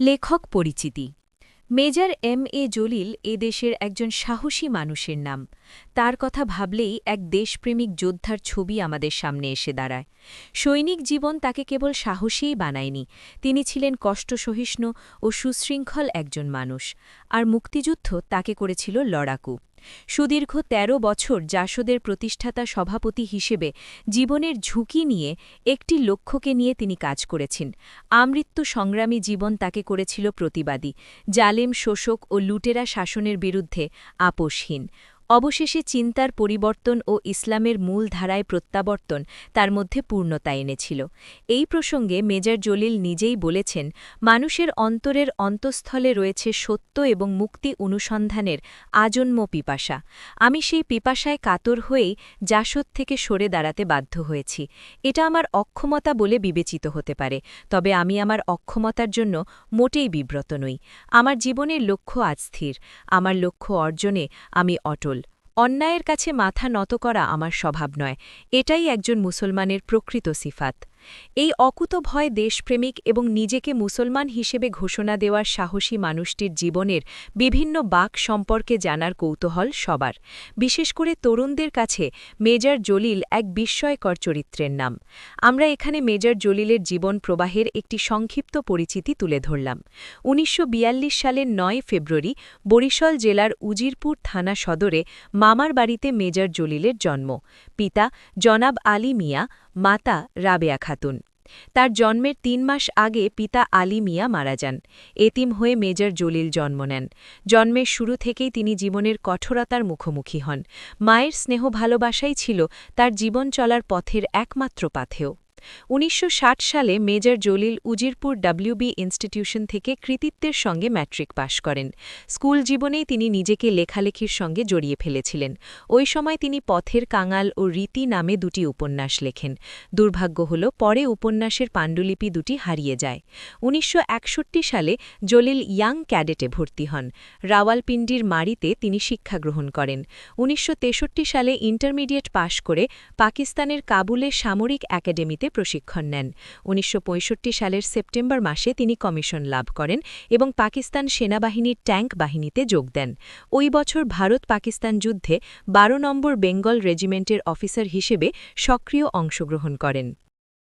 লেখক পরিচিতি। Major M A Jalil এ দেশের একজন সাহসী মানুষের নাম। তার কথা ভাবলেই এক দেশপ্রেমিক যোদ্ধার ছবি আমাদের সামনে এসে দাঁড়ায়। সৈনিক জীবন তাকে কেবল সাহসেই বানায়নি, তিনি ছিলেন কষ্টসহিষ্ণু ও সুশৃঙ্খল একজন মানুষ। আর মুক্তিযুদ্ধ তাকে করেছিল লড়াকু। সুদীর্ঘ ১৩ বছর জাসদের প্রতিষ্ঠাতা সভাপতি হিসেবে জীবনের ঝুঁকি নিয়ে একটি লক্ষ্যকে নিয়ে তিনি কাজ করেছেন। আমৃত্যু সংগ্রামী জীবন তাকে করেছিল প্রতিবাদী। জালেম, শোষক ও লুটেরা শাসনের বিরুদ্ধে আপোষহীন। অবশেষে চিন্তার পরিবর্তন ও ইসলামের মূল ধারায় প্রত্যাবর্তন তার মধ্যে পূর্ণতা এনেছিল। এই প্রসঙ্গে মেজর জলিল নিজেই বলেছেন, মানুষের অন্তরের অন্তঃস্থলে রয়েছে সত্য এবং মুক্তি অনুসন্ধানের আজন্ম পিপাসা। আমি সেই পিপাসায় কাতর হয়েই জাসদ থেকে সরে দাঁড়াতে বাধ্য হয়েছি। এটা আমার অক্ষমতা বলে বিবেচিত হতে পারে, তবে আমি আমার অক্ষমতার জন্য মোটেই বিব্রত নই। আমার জীবনের লক্ষ্য আজ স্থির। আমার লক্ষ্য অর্জনে আমি অটল। অন্যায়ের কাছে মাথা নত করা আমার স্বভাব নয় এটাই একজন মুসলমানের প্রকৃত সিফাত। এই অকুতভয় দেশপ্রেমিক এবং নিজেকে মুসলমান হিসেবে ঘোষণা দেওয়ার সাহসী মানুষটির জীবনের বিভিন্ন বাক সম্পর্কে জানার কৌতূহল সবার। বিশেষ করে তরুণদের কাছে মেজর জলিল এক বিস্ময়কর চরিত্রের নাম। আমরা এখানে মেজর জলিলের জীবন প্রবাহের একটি সংক্ষিপ্ত পরিচিতি তুলে ধরলাম। উনিশশো বিয়াল্লিশ সালের নয় ফেব্রুয়ারি বরিশাল জেলার উজিরপুর থানা সদরে মামার বাড়িতে মেজর জলিলের জন্ম। পিতা জনাব আলী মিয়া, মাতা রাবেয়া খাতুন। তার জন্মের তিন মাস আগে পিতা আলী মিয়া মারা যান। এতিম হয়ে মেজর জলিল জন্ম নেন। জন্মের শুরু থেকেই তিনি জীবনের কঠোরতার মুখোমুখি হন। মায়ের স্নেহ ভালোবাসাই ছিল তার জীবন চলার পথের একমাত্র পাথেও উনিশশো ষাট সালে major Jalil Uzirpur WB institution থেকে কৃতিত্বের সঙ্গে ম্যাট্রিক পাশ করেন। স্কুল জীবনেই তিনি নিজেকে লেখালেখির সঙ্গে জড়িয়ে ফেলেছিলেন। ওই সময় তিনি পথের কাঙাল ও রীতি নামে দুটি উপন্যাস লেখেন। দুর্ভাগ্য হল, পরে উপন্যাসের পাণ্ডুলিপি দুটি হারিয়ে যায়। উনিশশো একষট্টি সালে জলিল ইয়াং ক্যাডেটে ভর্তি হন। রাওয়ালপিন্ডির মারিতে তিনি শিক্ষা গ্রহণ করেন। উনিশশো তেষট্টি সালে ইন্টারমিডিয়েট পাশ করে পাকিস্তানের কাবুলে সামরিক একাডেমিতে প্রশিক্ষণ নেন। উনিশশো পঁয়ষট্টি সালের সেপ্টেম্বর মাসে তিনি কমিশন লাভ করেন এবং পাকিস্তান সেনাবাহিনীর ট্যাঙ্ক বাহিনীতে যোগ দেন। ওই বছর ভারত পাকিস্তান যুদ্ধে বারো নম্বর বেঙ্গল রেজিমেন্টের অফিসার হিসেবে সক্রিয় অংশগ্রহণ করেন।